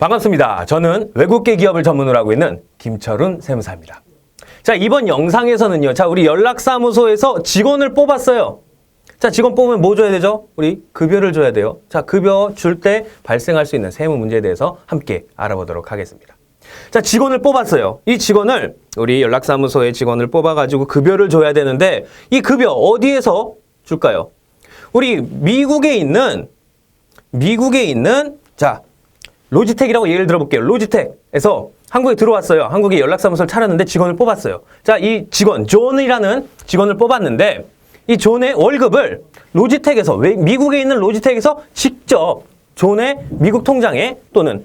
반갑습니다. 저는 외국계 기업을 전문으로 하고 있는 김철훈 세무사입니다. 자, 이번 영상에서는요. 자, 우리 연락사무소에서 직원을 뽑았어요. 자, 직원 뽑으면 뭐 줘야 되죠? 우리 급여를 줘야 돼요. 자, 급여 줄 때 발생할 수 있는 세무 문제에 대해서 함께 알아보도록 하겠습니다. 자, 직원을 뽑았어요. 이 직원을 우리 연락사무소의 직원을 뽑아가지고 급여를 줘야 되는데 이 급여 어디에서 줄까요? 우리 미국에 있는 미국에 있는 자 로지텍이라고 예를 들어볼게요. 로지텍에서 한국에 들어왔어요. 한국에 연락사무소를 차렸는데 직원을 뽑았어요. 자, 이 직원 존이라는 직원을 뽑았는데 이 존의 월급을 로지텍에서 왜- 미국에 있는 로지텍에서 직접 존의 미국 통장에 또는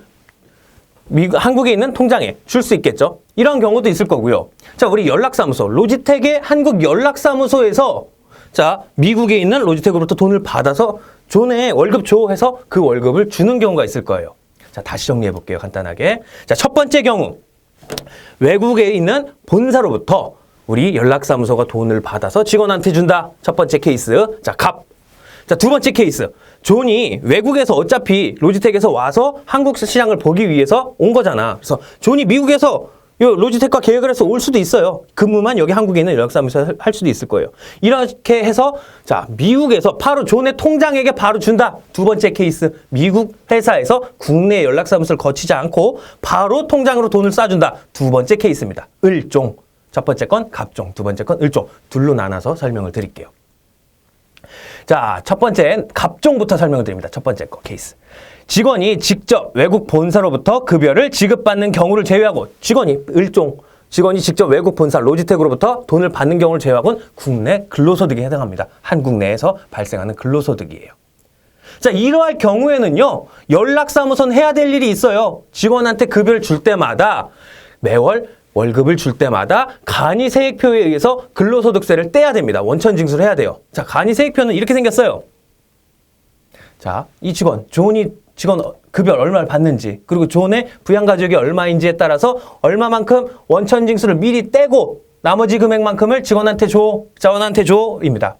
미국, 한국에 있는 통장에 줄 수 있겠죠. 이런 경우도 있을 거고요. 자, 우리 연락사무소, 로지텍의 한국 연락사무소에서 자, 미국에 있는 로지텍으로부터 돈을 받아서 존에 월급 줘 해서 그 월급을 주는 경우가 있을 거예요. 자, 다시 정리해 볼게요. 간단하게. 자, 첫 번째 경우. 외국에 있는 본사로부터 우리 연락사무소가 돈을 받아서 직원한테 준다. 첫 번째 케이스. 자, 갑. 자, 두 번째 케이스. 존이 외국에서 어차피 로지텍에서 와서 한국 시장을 보기 위해서 온 거잖아. 그래서 존이 미국에서 요 로지텍과 계획을 해서 올 수도 있어요. 근무만 여기 한국에 있는 연락사무소에 할 수도 있을 거예요. 이렇게 해서 자, 미국에서 바로 존의 통장에게 바로 준다. 두 번째 케이스. 미국 회사에서 국내 연락사무소를 거치지 않고 바로 통장으로 돈을 쏴준다. 두 번째 케이스입니다. 을종. 첫 번째 건 갑종, 두 번째 건 을종. 둘로 나눠서 설명을 드릴게요. 자, 첫 번째 갑종부터 설명을 드립니다. 첫 번째 거 케이스. 직원이 직접 외국 본사로부터 급여를 지급받는 경우를 제외하고 직원이 일종 직원이 직접 외국 본사 로지텍으로부터 돈을 받는 경우를 제외하고는 국내 근로소득에 해당합니다. 한국 내에서 발생하는 근로소득이에요. 자, 이러할 경우에는요, 연락사무소는 해야 될 일이 있어요. 직원한테 급여를 줄 때마다 매월 월급을 줄 때마다 간이 세액표에 의해서 근로소득세를 떼야 됩니다. 원천 징수를 해야 돼요. 자, 간이 세액표는 이렇게 생겼어요. 자, 이 직원, 존이 직원 급여 얼마를 받는지, 그리고 존의 부양가족이 얼마인지에 따라서 얼마만큼 원천 징수를 미리 떼고 나머지 금액만큼을 직원한테 줘, 자원한테 줘입니다.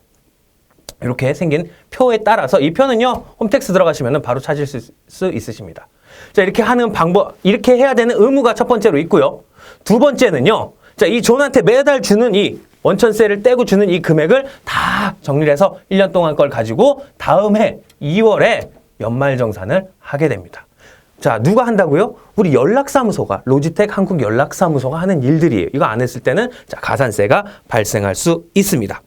이렇게 생긴 표에 따라서 이 표는요 홈택스 들어가시면 바로 찾을 수, 수 있으십니다. 자 이렇게 하는 방법 이렇게 해야 되는 의무가 첫 번째로 있고요. 두 번째는요. 자 이 존한테 매달 주는 이 원천세를 떼고 주는 이 금액을 다 정리해서 1년 동안 걸 가지고 다음 해 2월에 연말정산을 하게 됩니다. 자, 누가 한다고요? 우리 연락사무소가, 로지텍 한국 연락사무소가 하는 일들이에요. 이거 안 했을 때는 자, 가산세가 발생할 수 있습니다.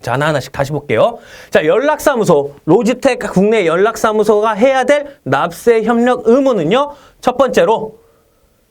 자, 하나 하나씩 다시 볼게요. 자, 연락사무소, 로지텍 국내 연락사무소가 해야 될 납세 협력 의무는요. 첫 번째로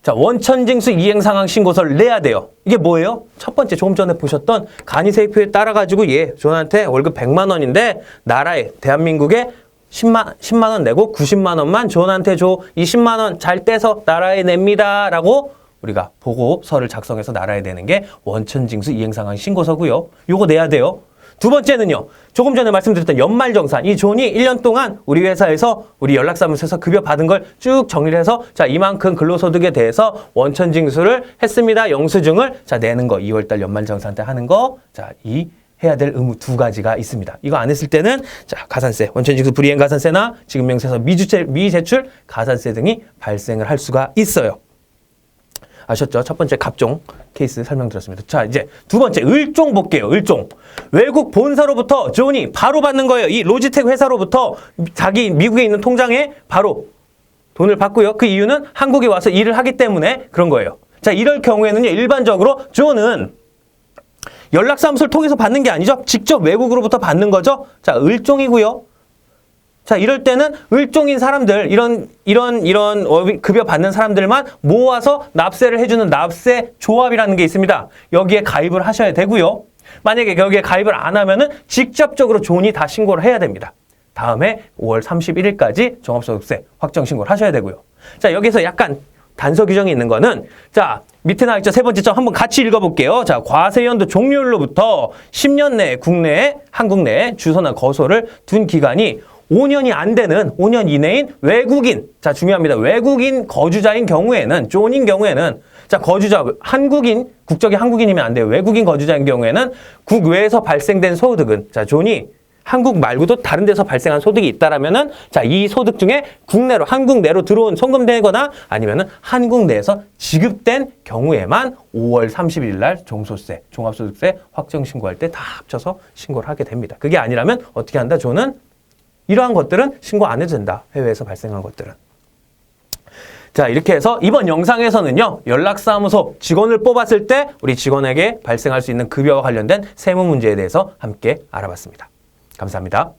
자, 원천징수 이행상황 신고서를 내야 돼요. 이게 뭐예요? 첫 번째 조금 전에 보셨던 간이세표에 따라 가지고 얘 존한테 월급 100만 원인데 나라에 대한민국에 10만 10만 원 내고 90만 원만 존한테 줘. 이 10만 원 잘 떼서 나라에 냅니다 라고 우리가 보고서를 작성해서 나라에 내는 게 원천징수 이행상황 신고서고요. 요거 내야 돼요. 두 번째는요. 조금 전에 말씀드렸던 연말정산. 이 존이 1년 동안 우리 회사에서 우리 연락사무소에서 급여 받은 걸 쭉 정리를 해서 자, 이만큼 근로소득에 대해서 원천징수를 했습니다. 영수증을 자, 내는 거. 2월달 연말정산 때 하는 거. 자, 이 해야 될 의무 두 가지가 있습니다. 이거 안 했을 때는 자, 가산세, 원천징수 불이행 가산세나 지금 명세서 미주체, 미제출 가산세 등이 발생을 할 수가 있어요. 아셨죠? 첫 번째 갑종 케이스 설명드렸습니다. 자, 이제 두 번째 을종 볼게요. 을종. 외국 본사로부터 존이 바로 받는 거예요. 이 로지텍 회사로부터 자기 미국에 있는 통장에 바로 돈을 받고요. 그 이유는 한국에 와서 일을 하기 때문에 그런 거예요. 자, 이럴 경우에는요. 일반적으로 존은 연락사무소를 통해서 받는 게 아니죠. 직접 외국으로부터 받는 거죠. 자, 을종이고요. 자, 이럴 때는 을종인 사람들, 이런, 이런, 이런 어, 급여 받는 사람들만 모아서 납세를 해주는 납세 조합이라는 게 있습니다. 여기에 가입을 하셔야 되고요. 만약에 여기에 가입을 안 하면은 직접적으로 존이 다 신고를 해야 됩니다. 다음에 5월 31일까지 종합소득세 확정 신고를 하셔야 되고요. 자, 여기서 약간 단서 규정이 있는 거는 자, 밑에 나와 있죠. 세 번째 점 한번 같이 읽어 볼게요. 자, 과세 연도 종료일로부터 10년 내에 국내에, 한국 내에 주소나 거소를 둔 기간이 5년이 안 되는 5년 이내인 외국인, 자, 중요합니다. 외국인 거주자인 경우에는, 존인 경우에는, 자, 거주자, 한국인, 국적이 한국인이면 안 돼요. 외국인 거주자인 경우에는 국외에서 발생된 소득은, 자, 존이 한국 말고도 다른 데서 발생한 소득이 있다라면은 자, 이 소득 중에 국내로 한국 내로 들어온 송금되거나 아니면은 한국 내에서 지급된 경우에만 5월 30일 날 종소세, 종합소득세 확정 신고할 때 다 합쳐서 신고를 하게 됩니다. 그게 아니라면 어떻게 한다? 저는 이러한 것들은 신고 안 해도 된다. 해외에서 발생한 것들은. 자, 이렇게 해서 이번 영상에서는요, 연락사무소 직원을 뽑았을 때 우리 직원에게 발생할 수 있는 급여와 관련된 세무 문제에 대해서 함께 알아봤습니다. 감사합니다.